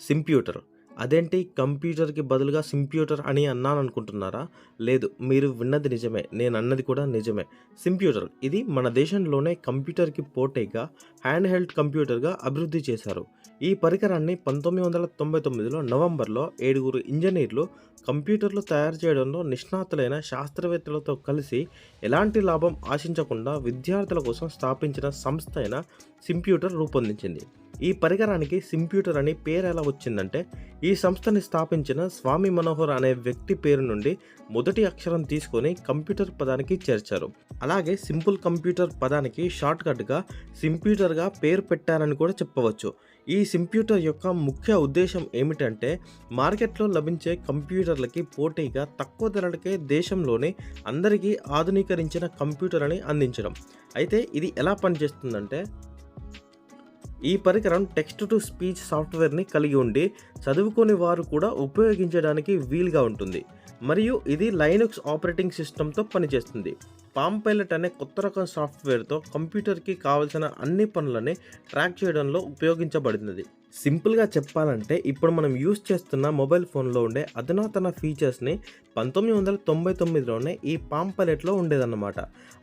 సింప్యూటర్. అదేంటి? కంప్యూటర్కి బదులుగా సింప్యూటర్ అని అన్నాను అనుకుంటున్నారా లేదు మీరు విన్నది నిజమే. నేను అన్నది కూడా నిజమే. సింప్యూటర్. ఇది మన దేశంలోనే కంప్యూటర్కి పోటీగా హ్యాండ్ హెల్డ్ కంప్యూటర్గా అభివృద్ధి చేశారు. ఈ పరికరాన్ని పంతొమ్మిది వందల తొంభై తొమ్మిదిలో నవంబర్లో ఏడుగురు ఇంజనీర్లు కంప్యూటర్లు తయారు చేయడంలో నిష్ణాతులైన శాస్త్రవేత్తలతో కలిసి ఎలాంటి లాభం ఆశించకుండా విద్యార్థుల కోసం స్థాపించిన సంస్థ అయిన సింప్యూటర్ రూపొందించింది. ఈ పరికరానికి సింప్యూటర్ అని పేరు ఎలా వచ్చిందంటే ఈ సంస్థని స్థాపించిన స్వామి మనోహర్ అనే వ్యక్తి పేరు నుండి మొదటి అక్షరం తీసుకొని కంప్యూటర్ పదానికి చేర్చారు. అలాగే సింపుల్ కంప్యూటర్ పదానికి షార్ట్కట్గా సింప్యూటర్గా పేరు పెట్టారని కూడా చెప్పవచ్చు. ఈ సింప్యూటర్ యొక్క ముఖ్య ఉద్దేశం ఏమిటంటే మార్కెట్లో లభించే కంప్యూటర్లకి పోటీగా తక్కువ ధరలకే దేశంలోని అందరికీ ఆధునీకరించిన కంప్యూటర్ అని అందించడం. అయితే ఇది ఎలా పనిచేస్తుందంటే ఈ పరికరం టెక్స్ట్ టు స్పీచ్ సాఫ్ట్వేర్ని కలిగి ఉండి చదువుకోని వారు కూడా ఉపయోగించడానికి వీలుగా ఉంటుంది. మరియు ఇది లైనక్స్ ఆపరేటింగ్ సిస్టంతో పనిచేస్తుంది. పామ్ పైలట్ అనే కొత్త రకం సాఫ్ట్వేర్తో కంప్యూటర్కి కావలసిన అన్ని పనులని ట్రాక్ చేయడంలో ఉపయోగించబడినది. సింపుల్గా చెప్పాలంటే ఇప్పుడు మనం యూస్ చేస్తున్న మొబైల్ ఫోన్లో ఉండే అధునాతన ఫీచర్స్ని పంతొమ్మిది వందల తొంభై తొమ్మిదిలోనే ఈ పాంపలెట్లో ఉండేదన్నమాట.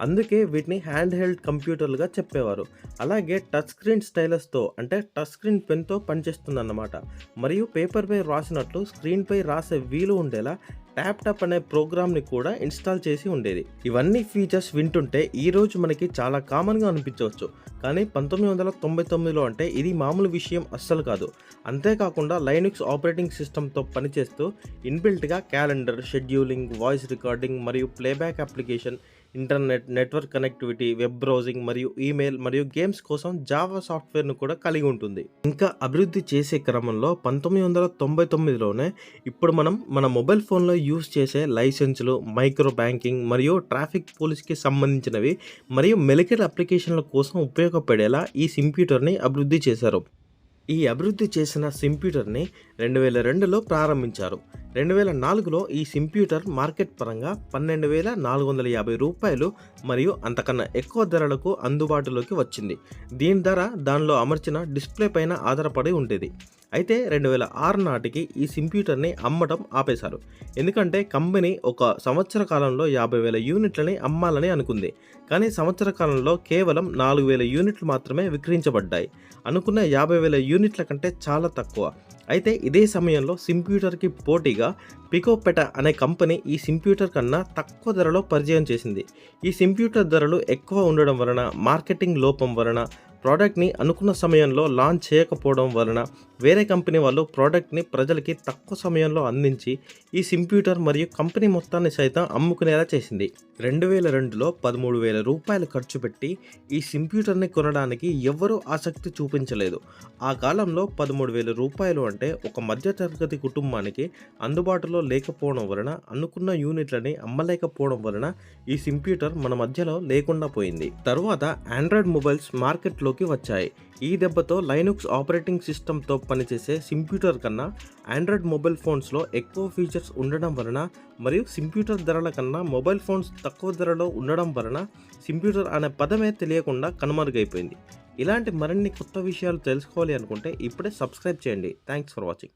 అందుకే వీటిని హ్యాండ్ హెల్డ్ కంప్యూటర్లుగా చెప్పేవారు. అలాగే టచ్ స్క్రీన్ స్టైలస్తో అంటే టచ్ స్క్రీన్ పెన్తో పనిచేస్తుందన్నమాట. మరియు పేపర్పై రాసినట్లు స్క్రీన్పై రాసే వీలు ఉండేలా ట్యాప్ టాప్ అనే ప్రోగ్రామ్ని కూడా ఇన్స్టాల్ చేసి ఉండేది. ఇవన్నీ ఫీచర్స్ వింటుంటే ఈ రోజు మనకి చాలా కామన్గా అనిపించవచ్చు. కానీ పంతొమ్మిది వందల తొంభై తొమ్మిదిలో అంటే ఇది మామూలు విషయం అస్సలు కాదు. అంతేకాకుండా లైనిక్స్ ఆపరేటింగ్ సిస్టమ్తో పనిచేస్తూ ఇన్బిల్ట్గా క్యాలెండర్ షెడ్యూలింగ్ వాయిస్ రికార్డింగ్ మరియు playback application internet network connectivity web browsing మరియు ఈమెయిల్ మరియు గేమ్స్ కోసం జావా సాఫ్ట్వేర్ను కూడా కలిగి ఉంటుంది. ఇంకా అభివృద్ధి చేసే క్రమంలో పంతొమ్మిది వందల తొంభై తొమ్మిదిలోనే ఇప్పుడు మనం మన మొబైల్ ఫోన్లో యూస్ చేసే లైసెన్సులు మైక్రో బ్యాంకింగ్ మరియు ట్రాఫిక్ పోలీస్కి సంబంధించినవి మరియు మెలికల్ అప్లికేషన్ల కోసం ఉపయోగపడేలా ఈ సింప్యూటర్ని అభివృద్ధి చేశారు. ఈ అభివృద్ధి చేసిన సింప్యూటర్ని రెండు వేల రెండులో ప్రారంభించారు. రెండు వేల నాలుగులో ఈ సింప్యూటర్ మార్కెట్ పరంగా పన్నెండు వేల నాలుగు వందల యాభై రూపాయలు మరియు అంతకన్నా ఎక్కువ ధరలకు అందుబాటులోకి వచ్చింది. దీని ధర దానిలో అమర్చిన డిస్ప్లే పైన ఆధారపడి ఉండేది. అయితే రెండు వేల ఆరు నాటికి ఈ సింప్యూటర్ని అమ్మటం ఆపేశారు. ఎందుకంటే కంపెనీ ఒక సంవత్సర కాలంలో యాభై వేల యూనిట్లని అమ్మాలని అనుకుంది. కానీ సంవత్సర కాలంలో కేవలం నాలుగు వేల యూనిట్లు మాత్రమే విక్రయించబడ్డాయి. అనుకున్న యాభై వేల యూనిట్ల కంటే చాలా తక్కువ. అయితే ఇదే సమయంలో సింప్యూటర్కి పోటీగా పికోపెట అనే కంపెనీ ఈ సింప్యూటర్ కన్నా తక్కువ ధరలో పరిచయం చేసింది. ఈ సింప్యూటర్ ధరలు ఎక్కువ ఉండడం వలన మార్కెటింగ్ లోపం వలన ప్రోడక్ట్ని అనుకున్న సమయంలో లాంచ్ చేయకపోవడం వలన వేరే కంపెనీ వాళ్ళు ప్రోడక్ట్ని ప్రజలకి తక్కువ సమయంలో అందించి ఈ సింప్యూటర్ మరియు కంపెనీ మొత్తాన్ని సైతం అమ్ముకునేలా చేసింది. రెండు వేల రెండులో పదమూడు వేల రూపాయలు ఖర్చు పెట్టి ఈ సింప్యూటర్ని కొనడానికి ఎవ్వరూ ఆసక్తి చూపించలేదు. ఆ కాలంలో పదమూడు వేల రూపాయలు అంటే ఒక మధ్యతరగతి కుటుంబానికి అందుబాటులో లేకపోవడం వలన అనుకున్న యూనిట్లని అమ్మలేకపోవడం వలన ఈ సింప్యూటర్ మన మధ్యలో లేకుండా పోయింది. తరువాత ఆండ్రాయిడ్ మొబైల్స్ మార్కెట్లో మార్కెట్లోకి వచ్చాయి. ఈ దెబ్బతో లైనుక్స్ ఆపరేటింగ్ సిస్టమ్తో పనిచేసే సింప్యూటర్ కన్నా ఆండ్రాయిడ్ మొబైల్ ఫోన్స్లో ఎక్కువ ఫీచర్స్ ఉండడం వలన మరియు సింప్యూటర్ ధరల కన్నా మొబైల్ ఫోన్స్ తక్కువ ధరలో ఉండడం వలన సింప్యూటర్ అనే పదమే తెలియకుండా కనుమరుగైపోయింది. ఇలాంటి మరిన్ని కొత్త విషయాలు తెలుసుకోవాలి అనుకుంటే ఇప్పుడే సబ్స్క్రైబ్ చేయండి. Thanks for watching